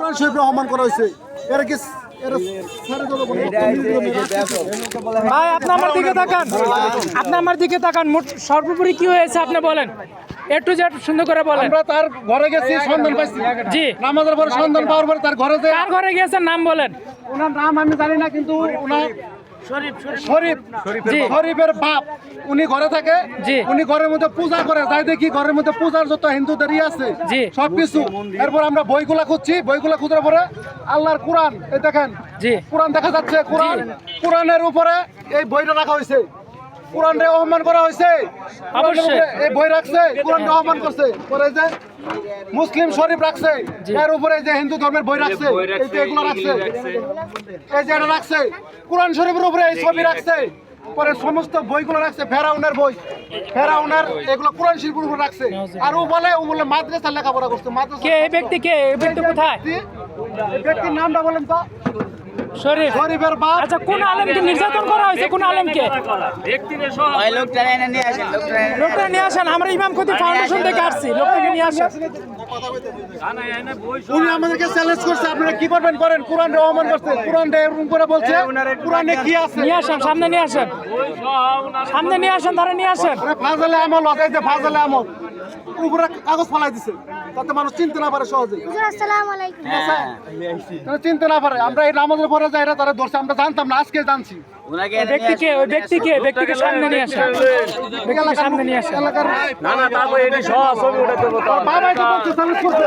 কোরআন শরীফ অপমান করা হয়েছে। এরা কি ভাই আপনি আমার দিকে তাকান। আপনি আমার দিকে তাকান। মোট সর্বোপরি কি হয়েছে আপনি বলেন। একটু যে সুন্দর করে বলেন। আমরা তার ঘরে গেছি সন্ধান পাইছি। জি। নামাজের পরে সন্ধান পাওয়ার পরে তার ঘরে তার ঘরে গিয়েছেন? নাম বলেন। ওনার নাম আমি জানি না কিন্তু ওনার শরীফ শরীফের বাপ। উনি ঘরে থাকে উনি ঘরের মধ্যে পূজা করে যাই দেখি ঘরের মধ্যে পূজার যত হিন্দুদের ই আছে সবকিছু। এরপর আমরা বইগুলা খুঁজছি বইগুলা খুঁজার পরে আল্লাহর কোরআন এই দেখেন কোরআন দেখা যাচ্ছে কোরআন কোরআনের উপরে এই বইটা রাখা হয়েছে। কোরআনরে অপমান করা হয়েছে। অবশ্যই। এই বই রাখছে কোরআনকে অপমান করছে। পরে যে মুসলিম শরীফ রাখছে এর উপরে যে হিন্দু ধর্মের বই রাখছে এই যে এগুলো রাখছে। এই যে এটা রাখছে কোরআন শরীফের উপরে এই ছবি রাখছে। পরে সমস্ত বইগুলো রাখছে ফেরাউনের বই। ফেরাউনের এগুলো কোরআন শরীফের উপর রাখছে। আর ও বলে ও বলে মাদ্রাসা লেখাপড়া করছে মাদ্রাসা কে এই ব্যক্তি কে? এই ব্যক্তি কোথায়? এই ব্যক্তির নামটা বলেন তো। শরীফ। শরীফের বাপ। আচ্ছা কোন আলেমকে নির্যাতন করা হয়েছে? কোন আলেমকে? ওই লোকটা এনে নিয়ে আসেন লোকটা নিয়ে আসেন আমরা ইমাম খতি ফাউন্ডেশন থেকে আসছি লোকটাকে নিয়ে আসেন। উনি আমাদেরকে চ্যালেঞ্জ করছে আপনারা কি করবেন করেন কোরআন রহমান করছে কোরআন এরকম করে বলছে কোরআনে কি আছে? নিয়ে আসেন সামনে নিয়ে আসেন। সামনে নিয়ে আসেন তারা নিয়ে আসেন। আমল ফাজলে আমল। উপরে কাগজ ফালাই দিছে। তাতে মানুষ চিনতে না পারে সহজে। আলাইকুম। তারা চিনতে না পারে। আমরা এই নামাজের পরে যাই না তারা ধরছে আমরা জানতাম না আজকে জানছি। ব্যক্তিকে ওই ব্যক্তিকে ব্যক্তিকে সামনে নিয়ে সামনে নিয়ে আসেন। এলাকার না না তারপরে এটি সহ ছবি উঠাতে বাবা তো বলছে চ্যালেঞ্জ করছে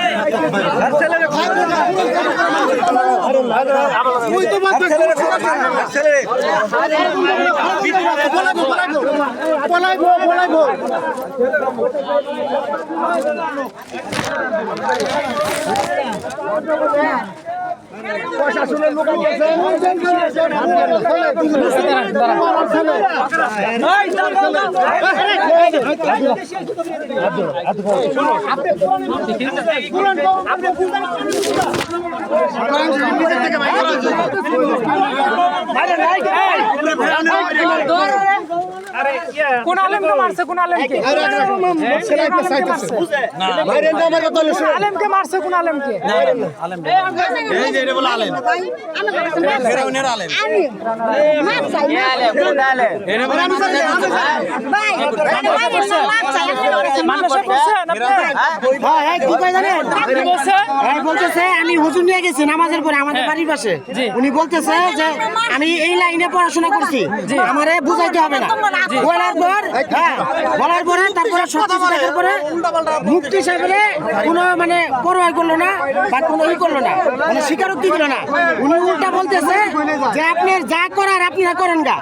মারতে পলাইবো পলাইবো প্রশাসনের লোক কোন আলেমকে মারছে কোন আলেমকে আলেমকে মারছে কোন আলেমকে এ আলে, কোন আলে? মানুষে বলছেন আপনি কি বলছে এই বলতেছে আমি হুজুর নিয়ে গেছি নামাজের পরে আমাদের বাড়ির পাশে উনি বলতেছে যে আমি এই লাইনে পড়াশোনা করছি আমারে বুঝাইতে হবে না বলার পর হ্যাঁ বলার পরে তারপরে সত্যি দেখার পরে মুক্তি সাহেবের কোনো মানে পরোয়াই করল না বা কোনো ই করল না মানে স্বীকারোক্তি দিল না। উনি উল্টা বলতেছে যে আপনি যা করার আপনারা করেন গা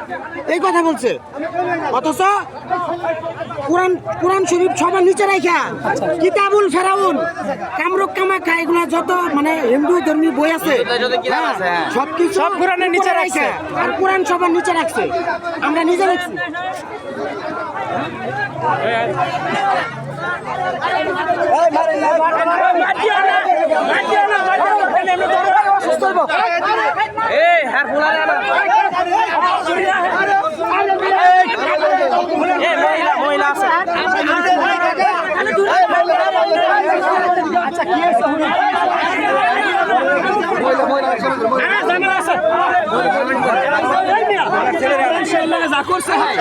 এই কথা বলছে। অথচ কোরআন কোরআন শরীফ সবার নিচে রাখা কিতাবুল ফেরাউন কামরুক কামাখা এগুলো যত মানে হিন্দু ধর্মী বই আছে হ্যাঁ। সবকিছু সব কোরআনের নিচে রাখছে। আর কোরআন সবার নিচে রাখছে আমরা নিজে রাখছি এই না মহিলা আছে। আচ্ছা কি যা করছে হ্যাঁ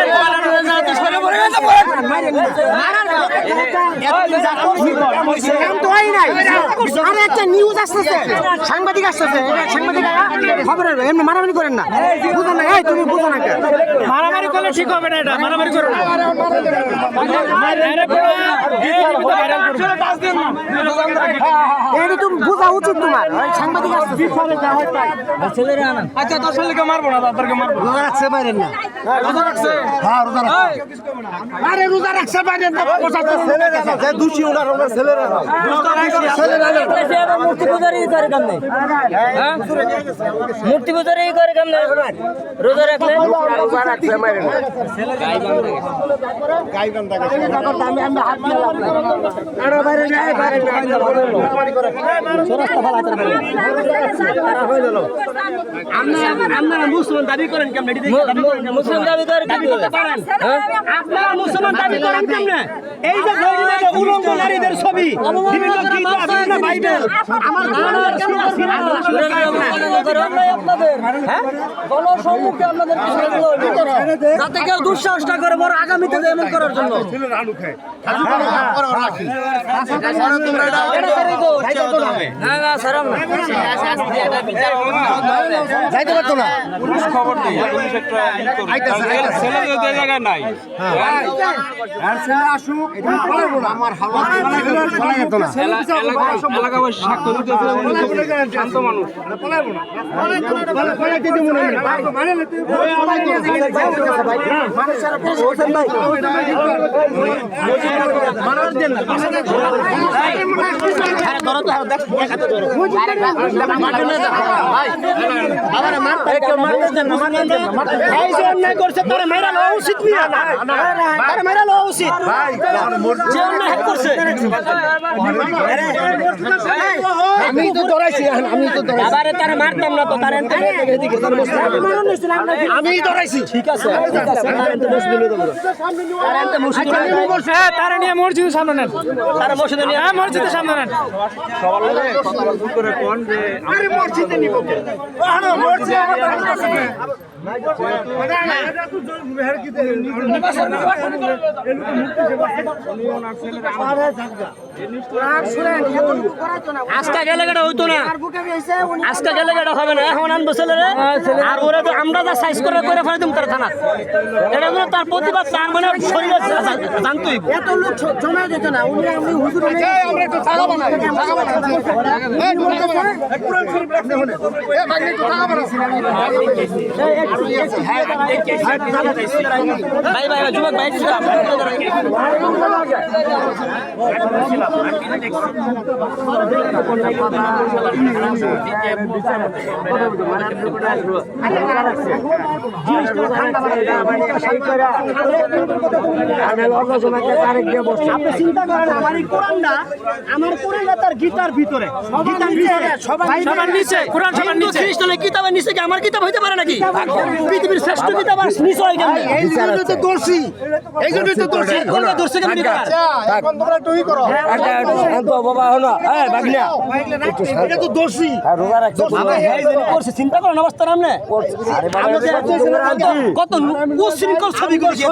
আগে না। হয় আর একটা নিউজ আসতেছে। সাংবাদিক আসতেছে। সাংবাদিক খবর এমনি মারামারি করেন না। বুঝো না এই তুমি বুঝো না মারামারি করলে ঠিক হবে না এটা মারামারি করো না। আরে পুরা এটা তো বোঝা উচিত তোমার। সাংবাদিক আসছে আচ্ছা দশ মারবো না তাদেরকে মারবো। রোজা রাখছে বাইরেন না। রোজা রাখছে। হ্যাঁ রোজা রাখছে। আরে রোজা রাখছে বাইরেন না যে দোষী ওনার ওনার ছেলেরা। মূর্তি পূজারই করে কাম নেই হ্যাঁ? মূর্তি পূজারই করে কাম নেই রোজা রাখলে? আপনারা মুসলমান দাবি করেন মুসলিম দাবি করে কি হ্যাঁ? আপনারা মুসলমান দাবি করেন কেমনে এই যে গরিবের উলঙ্গ নারীদের ছবি বিভিন্ন গীতা বিভিন্ন বাইবেল আমার ধর্মের কেন আছে না? হ্যাঁ? গণসম্মুখে আপনাদের কিছু এগুলো হইল। যাতে কেউ দুঃসাহস না করে বড় আগামীতে এমন করার জন্য না না যাইতে পারতো না ছেলে তো এই জায়গায় নাই করছে তারা মাইরা উচিত মিয়া তারা মাইরা লওয়া উচিত আমি তো দৌড়াইছি আমি তো দৌড়াইছি আবারে তারা মারতাম না তো তার আমি দৌড়াইছি ঠিক আছে হ্যাঁ তারা নিয়ে মসজিদের সামনে নেন তারা মসজিদে নিয়ে হ্যাঁ মসজিদের সামনে নেন এরকম মুক্তি সেবা উনি ওনার ছেলের আজকে গেলে গেটা হইতো না। আজকে গেলে গেটা হবে না। এখন আনব ছেলেরে। আর ওরা তো আমরা যা সাইজ করে করে ফেলে দিম তার থানা। এটা হলো তার প্রতিবাদ তার মানে শরীরে জানতোই এত লোক জমা দিত না। উনি আমি হুজুর আমরা একটু টাকা বানাই। টাকা বানাই। এই টাকা বানাই। কোরআন শরীফ রাখতে হলে এ ভাই একটু টাকা বানাই ভাই ভাই ভাই, যুবক ভাই একটু আপনি চিন্তা করেন আমার এই কোরআনটা আমার কোরআনটা তার গীতার ভিতরে গীতার ভিতরে সবাই সবার নিচে কোরআন সবার নিচে খ্রিস্টানের কিতাবের নিচে কি আমার কিতাব হইতে পারে নাকি পৃথিবীর শ্রেষ্ঠ কিতাব আর নিচে হয় কেন এই জন্যই তো দোষী এই জন্যই তো দোষী এখন তোমরা একটু করো তো দোষী করছে চিন্তা করেন অবস্থা নামনে কত উশৃঙ্খল ছবি করছে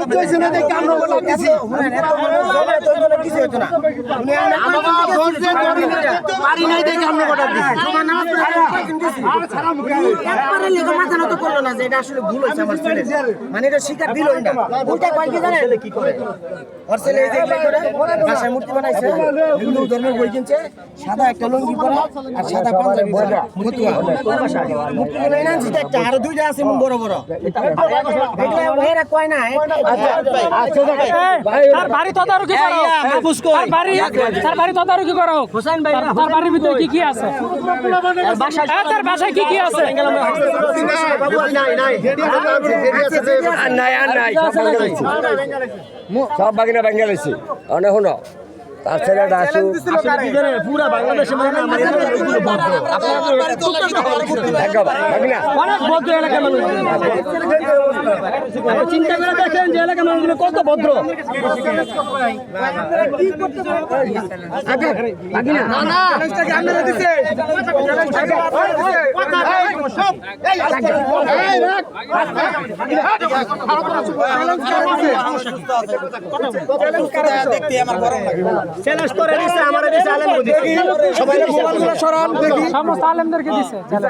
পারি নাই দেখে আমরা কথা একবারে লেগে মাথা নত করল না যে এটা আসলে ভুল হয়েছে আমার ছেলে মানে এটা স্বীকার দিলই না উল্টা কয় কি জানেন কি করে ওর ছেলে এই যে করে ভাষায় মূর্তি বানাইছে হিন্দু ধর্মের বই কিনছে সাদা একটা লুঙ্গি পরা আর সাদা পাঞ্জাবি পরা ফতুয়া মূর্তি গুলো এনে আনছি একটা আরও দুইটা আছে বড় বড় এরা কয় না তার বাড়ি তদারকি করো তার বাড়ি তার বাড়ি তদারকি করো হোসেন ভাই তার- বাড়ির ভিতরে কি কি আছে হ্যাঁ, তার বাসায় কি কি আছে নাই আর নাই সব বাগিনা ভেঙে গেছে অনেক শুনো তার ছেলেটা আসু পুরা বাংলাদেশে মানে অনেক ভদ্র এলাকার মানুষ চিন্তা করে দেখেন যে এলাকার মানুষগুলো কত ভদ্র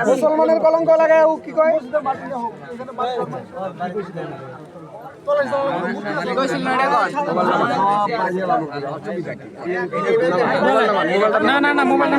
মুসলমানের কলঙ্ক লাগায় কি কয় না না না মোবাইল না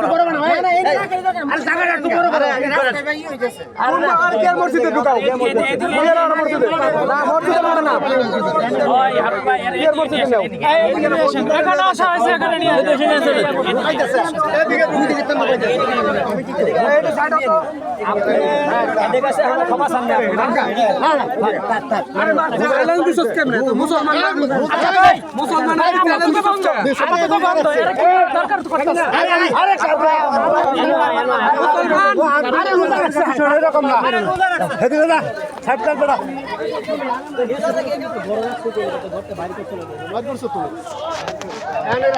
মুসলমান এরকম না হেদিকে না সাইড কাট বেড়া ঘরটা বাইরে করতে